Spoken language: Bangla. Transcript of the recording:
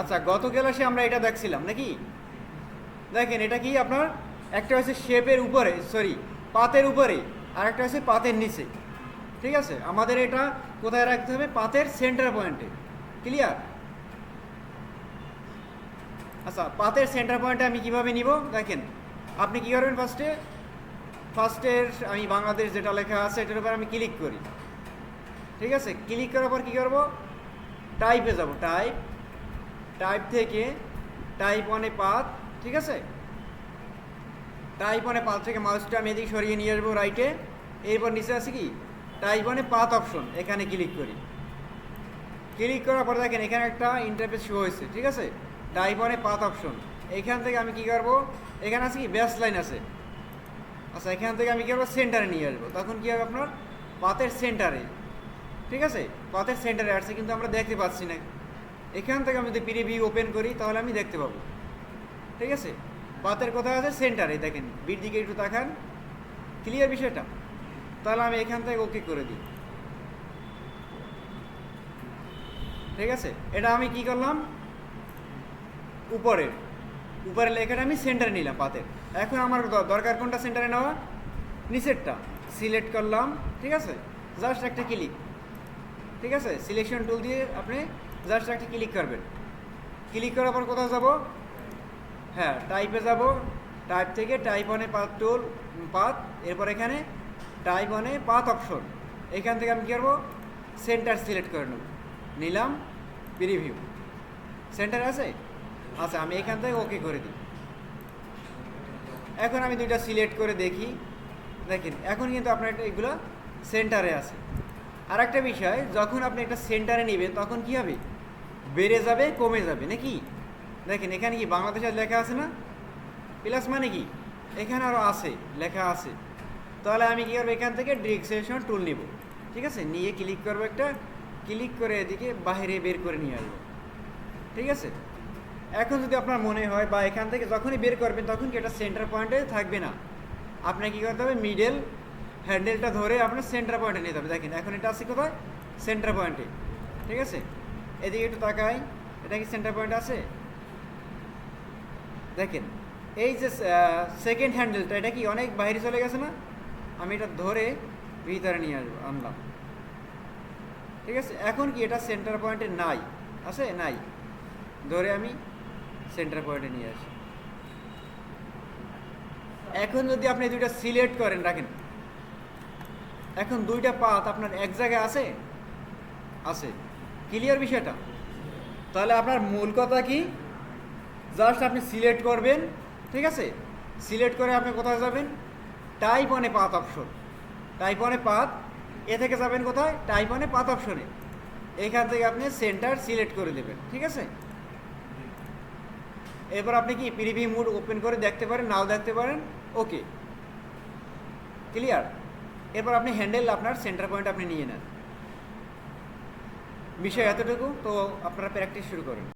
আচ্ছা গত ক্লাসে আমরা এটা দেখছিলাম, নাকি? দেখেন, এটা কি আপনার? একটা হচ্ছে শেপের উপরে সরি পাতের উপরে, আর একটা হচ্ছে পাতের নিচে। ঠিক আছে? আমাদের এটা কোথায় রাখতে হবে? পাতের সেন্টার পয়েন্টে ক্লিয়ার আচ্ছা পাতের সেন্টার পয়েন্টে আমি কীভাবে নিব? দেখেন, আপনি কী করবেন ফার্স্টে ফার্স্টের আমি বাংলাদেশ যেটা লেখা আছে, এটার উপর আমি ক্লিক করি। ঠিক আছে? ক্লিক করার পর কী করব? টাইপে যাব টাইপ টাইপ থেকে টাইপ ওয়ানে পাত, ঠিক আছে? টাইপ ওয়ানে পাত থেকে মাউসটা আমি এদিকে সরিয়ে নিয়ে আসব রাইটে এরপর নিচে আছে কি? টাইপ ওয়ানে পাত অপশন এখানে ক্লিক করি। ক্লিক করার পর দেখেন এখানে একটা ইন্টারফেস শো হয়েছে, ঠিক আছে? টাইপ ওয়ানে পাত অপশন এখান থেকে আমি কি করব? এখানে আছে কি? ব্যাস লাইন আছে। আচ্ছা এখান থেকে আমি কি করব? সেন্টারে নিয়ে আসব। তখন কী হবে আপনার? পাতের সেন্টারে ঠিক আছে? পাতের সেন্টারে আসছে, কিন্তু আমরা দেখতে পাচ্ছি না। এখান থেকে আমি যদি প্রিভিউ ওপেন করি, তাহলে আমি দেখতে পাবো। ঠিক আছে? পাতের কোথায় আছে সেন্টারে দেখেন, বির দিকে একটু তাকান ক্লিয়ার বিষয়টা? তাহলে আমি এখান থেকে ওকে করে দিই। ঠিক আছে? এটা আমি কি করলাম? উপরের। উপরের লেখাটা আমি সেন্টারে নিলাম পাতের এখন আমার দরকার কোনটা সেন্টারে নেওয়া? নিচেরটা। সিলেক্ট করলাম, ঠিক আছে? জাস্ট একটা ক্লিক ঠিক আছে? সিলেকশন টুল দিয়ে আপনি জাস্ট একটা ক্লিক করবেন। ক্লিক করার পর কোথাও যাব? হ্যাঁ টাইপে যাব। টাইপ থেকে টাইপ অনে পাত টুল পাত এরপর এখানে টাইপ অনে পাত অপশন এখান থেকে আমি কী করব? সেন্টার সিলেক্ট করে নেব। নিলাম প্রিভিউ সেন্টার আছে? আচ্ছা আমি এখান থেকে ওকে করে দিই। এখন আমি দুইটা সিলেক্ট করে দেখি। দেখেন, এখন কিন্তু আপনার এগুলো সেন্টারে আছে। আর একটা বিষয়, যখন আপনি একটা সেন্টারে নেবেন, তখন কি হবে? বেড়ে যাবে, কমে যাবে, নাকি? দেখেন, এখানে কি বাংলাদেশের লেখা আছে না? প্লাস মানে কি? এখানে আরও আছে, লেখা আছে। তাহলে আমি কী করব? এখান থেকে ডিরেকশন টুল নিব। ঠিক আছে? নিয়ে ক্লিক করব একটা। ক্লিক করে এদিকে বাইরে বের করে নিয়ে আসব। ঠিক আছে? এখন যদি আপনার মনে হয় বা এখান থেকে যখনই বের করবেন, তখন কি এটা সেন্টার পয়েন্টে থাকবে না? আপনাকে কী করতে হবে? মিডল হ্যান্ডেলটা ধরে আপনার সেন্টার পয়েন্টে নিতে হবে দেখেন, এখন এটা আছে কোথায়? সেন্টার পয়েন্টে। ঠিক আছে? এদিকে একটু তাকাই। এটা কি সেন্টার পয়েন্ট আছে? দেখেন, এই যে সেকেন্ড হ্যান্ডেলটা এটা কি অনেক বাইরে চলে গেছে না? আমি এটা ধরে ভিতরে নিয়ে আসব, আনলাম। ঠিক আছে? এখন কি এটা সেন্টার পয়েন্টে নাই? আছে? নাই। ধরে আমি সেন্টার পয়েন্টে নিয়ে আসি। এখন যদি আপনি দুইটা সিলেক্ট করেন, রাখেন। এখন দুইটা পাত আপনার এক জায়গায় আছে? আছে। ক্লিয়ার বিষয়টা? তাহলে আপনার মূল কথা কি? জাস্ট আপনি সিলেক্ট করবেন, ঠিক আছে? সিলেক্ট করে আপনি কোথায় যাবেন? টাইপ অনে পাত অপশন টাইপ অনে পাত, এ থেকে যাবেন কোথায়? টাইপ অনে পাত অপশনে এখান থেকে আপনি সেন্টার সিলেক্ট করে দেবেন, ঠিক আছে? এরপর আপনি কি প্রিভিউ মুড ওপেন করে দেখতে পারেন, নাও দেখতে পারেন? ওকে ক্লিয়ার এরপর আপনি হ্যান্ডেল আপনার সেন্টার পয়েন্ট আপনি নিয়ে নেন। বিষয় এতটুকু, তো আপনারা প্র্যাকটিস শুরু করেন।